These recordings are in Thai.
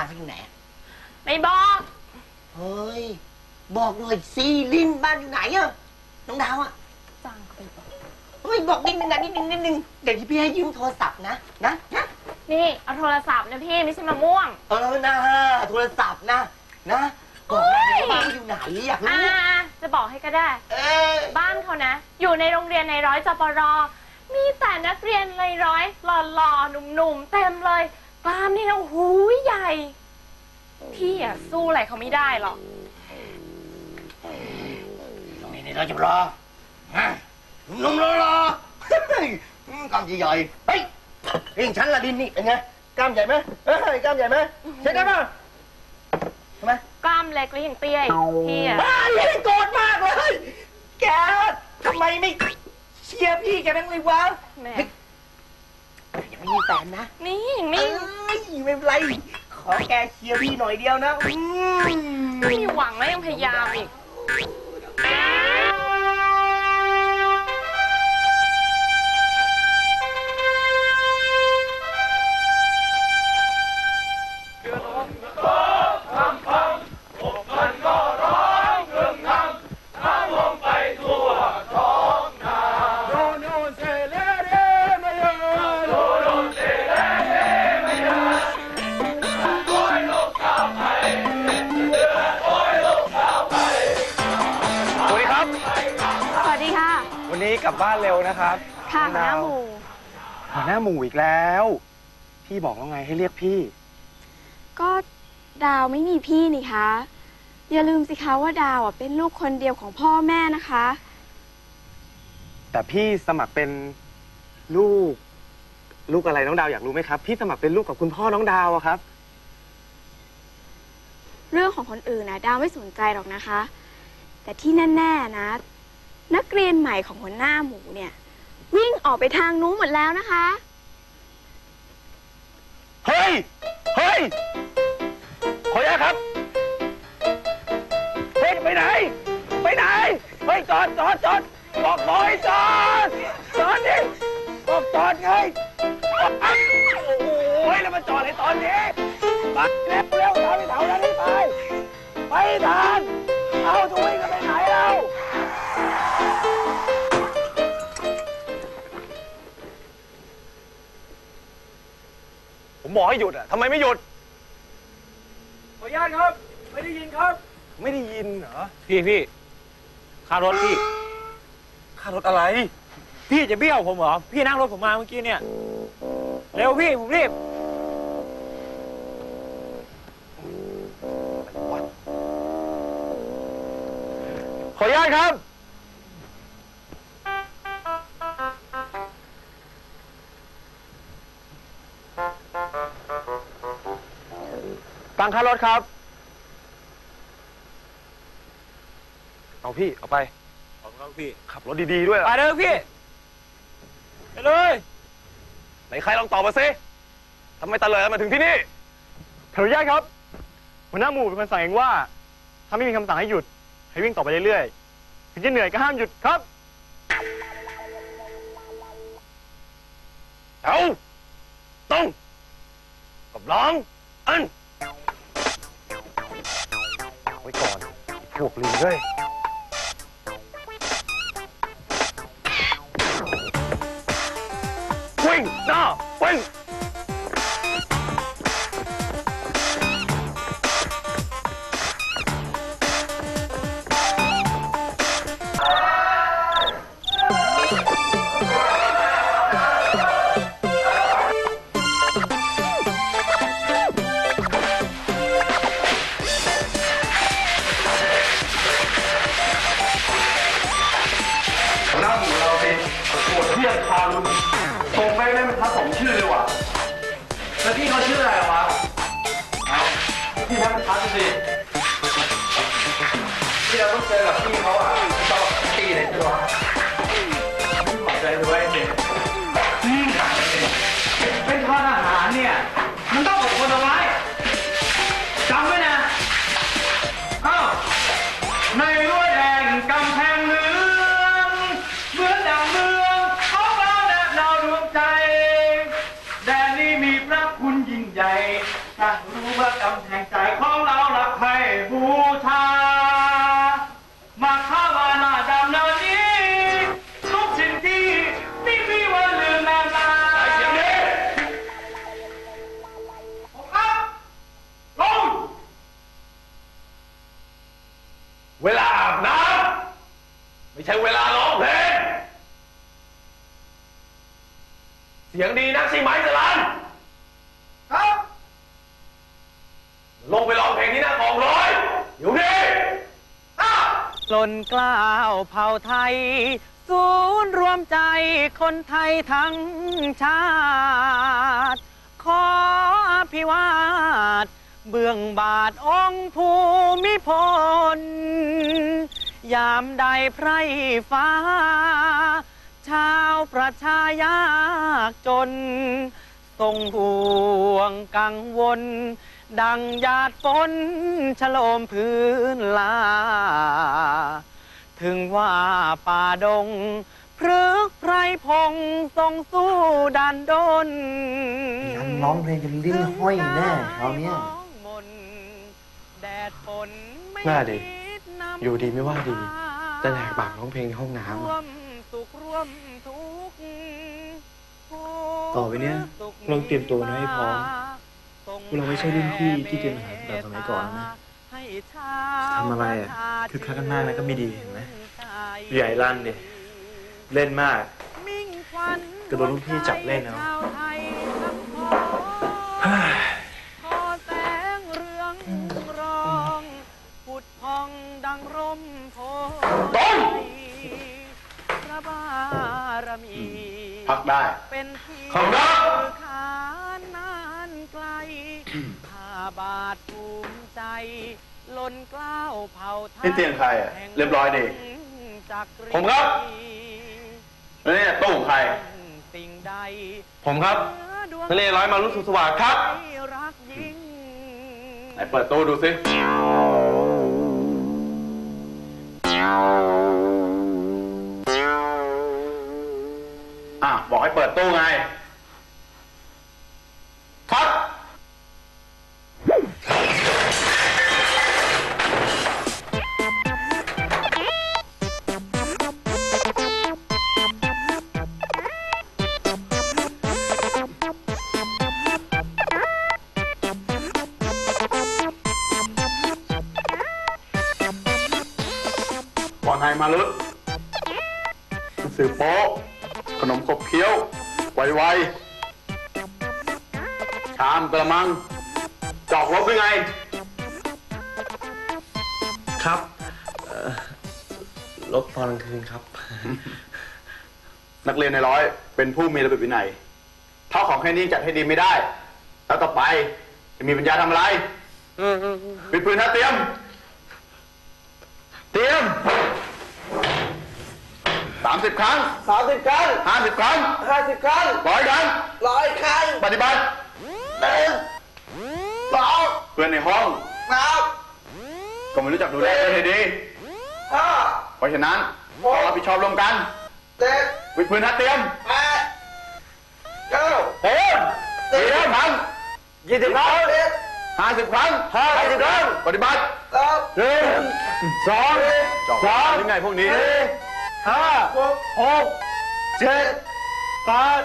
บ้านเขาอยู่ไหนอะไม่บอก เฮ้ย บอกหน่อยสิลินบ้านอยู่ไหนอะน้องดาวอะจ้างเขาไปบอกเฮ้ยบอกนิดนึงนะนิดนึงนิดนึงเดี๋ยวที่พี่ให้ยืมโทรศัพท์นะนะนะนี่เอาโทรศัพท์นะพี่ไม่ใช่มะม่วง เออนะโทรศัพท์นะนะบอกหน่อยว่าบ้านเขาอยู่ไหนอยากอ่ารู้จะบอกให้ก็ได้ เออบ้านเขานะ อยู่ในโรงเรียนในร้อยจปรมีแต่นักเรียนในร้อยหล่อๆหนุ่มๆเต็มเลย กล้ามนี่นะโอ้โหูยใหญ่ พี่อะสู้อะไรเขาไม่ได้หรอก ตรงนี้นี่เราจะรอฮะหนุ่มๆรอรอเฮ้ยกล้ามใหญ่ๆเฮ้ยเองฉันละดินนี่เป็นไงกล้ามใหญ่ไหมเฮ้ยกล้ามใหญ่ไหมใช่ได้ป่ะทำไมกล้ามเล็กแล้วยังเตี้ยอีกพี่อะอ้าวยังโกรธมากเลย แกทำไมไม่เชียร์พี่แกบ้างเลยวะแหม่ยัง ไม่มีแฟนนะนี่ยังเอ้ไม่ยไม่เป็นไร ขอแกเชียร์พี่หน่อยเดียวนะอืม ไม่มีหวังแล้วยังพยายามอีก กลับบ้านเร็วนะครับค่ะน้องหัวหน้าดาวหมู่หัวหน้าหมู่อีกแล้ว พี่บอกแล้วไงให้เรียกพี่ ก็ดาวไม่มีพี่นี่คะ อย่าลืมสิคะว่าดาวอะเป็นลูกคนเดียวของพ่อแม่นะคะ แต่พี่สมัครเป็นลูก ลูกอะไรน้องดาวอยากรู้ไหมครับ พี่สมัครเป็นลูกกับคุณพ่อน้องดาวอะครับ เรื่องของคนอื่นนะดาวไม่สนใจหรอกนะคะ แต่ที่แน่ ๆนะ นักเรียนใหม่ของหัวหน้าหมูเนี่ย วิ่งออกไปทางนู้นหมดแล้วนะคะ เฮ้ย เฮ้ย ขออนุญาตครับ เฮ้ย ไปไหน ไปไหน เฮ้ย จอดจอดจอดบอกบอยจอดจอดดิบอกจอดไง โอ้โหแล้วมาจอดในตอนนี้ไปเร็วเร็วตามไปแถวนั้นให้ไป ไปทันเอาจะวิ่งกันไปไหนเรา ผมบอกให้หยุดอะทำไมไม่หยุด ขออนุญาตครับ ไม่ได้ยินครับ ไม่ได้ยินเหรอ พี่พี่ค่ารถพี่ ค่ารถอะไร พี่จะเบี้ยวผมเหรอ พี่นั่งรถผมมาเมื่อกี้เนี่ย เร็วพี่ผมรีบ ขออนุญาตครับ ตังค่ารถครับ เอาพี่ เอาไป ขอบคุณครับพี่ ขับรถดีๆด้วยไปเลยพี่ ไปเลย ไหนใครลองตอบมาสิทำไมตะเลยมาถึงที่นี่ ขออนุญาตครับหัวหน้าหมู่เป็นคนสั่งเองว่า ถ้าไม่มีคำสั่งให้หยุด ให้วิ่งต่อไปเรื่อยๆถึงจะเหนื่อยก็ห้ามหยุดครับ เอาตรงกับร้อง อัน อนพวกลิงด้วย วิ่งหน้าวิ่ง เราต้องเจอกับพี่เขาอะต้องตีเลยตัวขอบใจด้วยเด็กเป็นทานอาหารเนี่ย มันต้องอดทนเอาไว้จำไว้นะ เอ้า ในรั้วแดงกำแพงเหลืองเหมือนดังเมืองของเราแดดดาวดวงใจ แดนนี้มีพระคุณยิ่งใหญ่นแห่ากำแพงใจของเรา องเพลง เสียงดีนักใช่ไหมสลันครับ ลงไปร้องเพลงที่หน้ากองร้อยอยู่นี่อ้าหล่นกล้าวเผ่าไทย ศูนย์รวมใจคนไทยทั้งชาติ ขออภิวาทเบื้องบาทองค์ภูมิพล ยามใดไพรฟ้า ชาวประชายากจน ทรงห่วงกังวล ดังหยาดฝนฉโลมพื้นลา ถึงว่าป่าดงพฤกษ์ไพรพงทรงสู้ดันดนยังร้องเพลงจนลิ้นห้อยแน่คราวเนี้ย แดดฝนไม่ น่าดีคินำ อยู่ดีไม่ว่าดี แต่แหกปากร้องเพลงในห้องน้ำร่อะวมสุขร่วมทุกข์ต่อไปเนี้ยเราเตรียมตัวนะให้พร้อมพวกเราไม่ใช่รุ่นพี่ที่เตรียมอาหารแบบสมัยก่อนแล้วนะทำอะไรอะคือคักกันมากนะก็ไม่ดีเห็นไหมใหญ่ลั่นดิเล่นมากก็โดนรุ่นพี่จับเล่นเอา โพธิ์พระบารมีพักได้เป็นที่ขอบคุณครับคือขานนานไกลข้าบาทภูมิใจล้นเกล้าวเผ่าไทยนี่เตียงใครอะเรียบร้อยดีจักรีผมครับแล้วเนี่ยตู้ของใครสิ่งใดผมครับทะเลร้อยมารุสุสวัสดิ์ครับให้รักยิ่งไหนเปิดตู้ดูสิ บอกให้เปิดตู้ไงครับบอลไทยมาลึกหนังสือโป๊ะ บเคี้ยวไวไวๆ ชามกระมัง จอกลบยังไง ครับเอ่อลบตอนกลางคืนครับ นักเรียนในร้อยเป็นผู้มีระเบียบวินัยถ้าของแค่นี้จัดให้ดีไม่ได้ แล้วต่อไปจะมีปัญญาทำอะไรมีปืนนะเตรียม เตรียม สามสิบครั้ง สามสิบครั้งห้าสิบครั้งห้าสิบครั้งร้อยครั้ง ร้อยครั้งปฏิบัติหนึ่งสองเพื่อนในห้องสามก็ไม่รู้จักดูแลเพื่อนให้ดี ห้าเพราะฉะนั้นต้องรับผิดชอบร่วมกันเจ็ดวิดพื้นทัดเตรียมแปดเก้าโอ้เตรียมครั้งยี่สิบครั้งสิบห้าสิบครั้งห้าสิบครั้งปฏิบัติสามหนึ่งสองสามยังไงพวกนี้ห้าหกหกเจ็ดแปด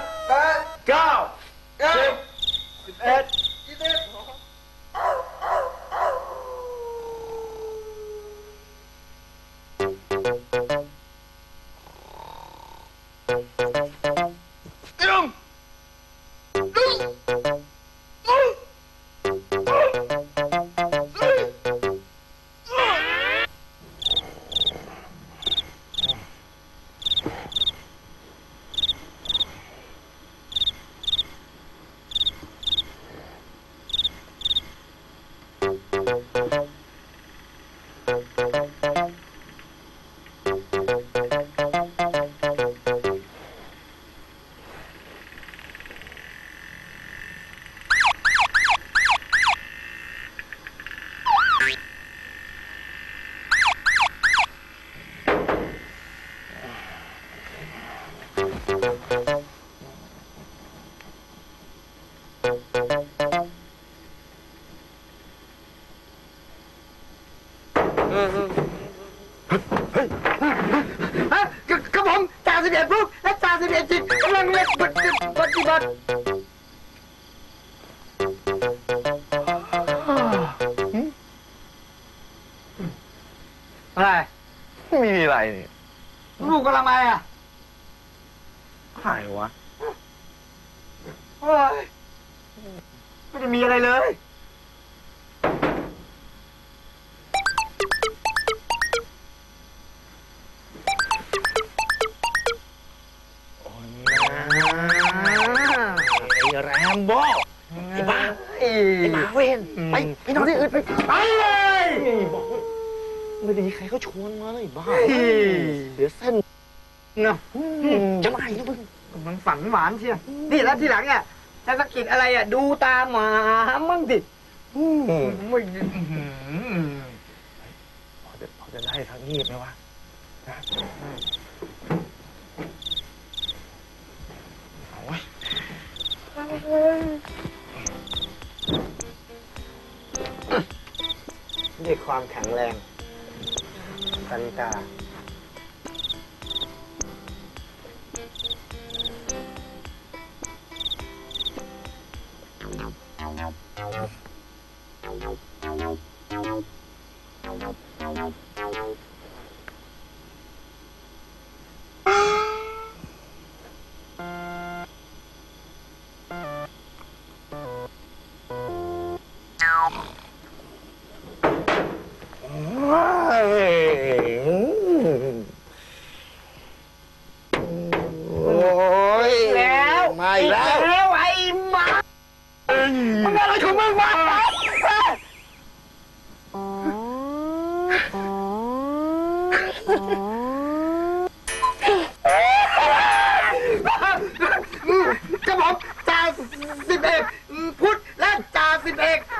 ฮะกระผมจ่าสิบเอ็ดลูกและจ่าสิบเอ็ดจิตกำลังเรียนปฏิบัติอะไร ไม่มีอะไรนี่ลูกกำลังอะไงอะหายวะเฮ้ยไม่ได้มีอะไรเลย มโบ้ไอ้บ้าไอ้หมาเวนไปไปนอนที่อื่นไปไปเลยบอกว่าไม่ได้มีใครเขาชวนมาเลยบ้าเดี๋ยวเส้นนะจะมาอีกนะมึงกำลังฝันหวานเชียวนี่แล้วทีหลังอะถ้าสะกิดอะไรอะดูตาหมามั่งดิไม่อื้อหือพอจะพอจะได้ทางงีบไหมวะนะ ความแข็งแรงกันตาโ be back.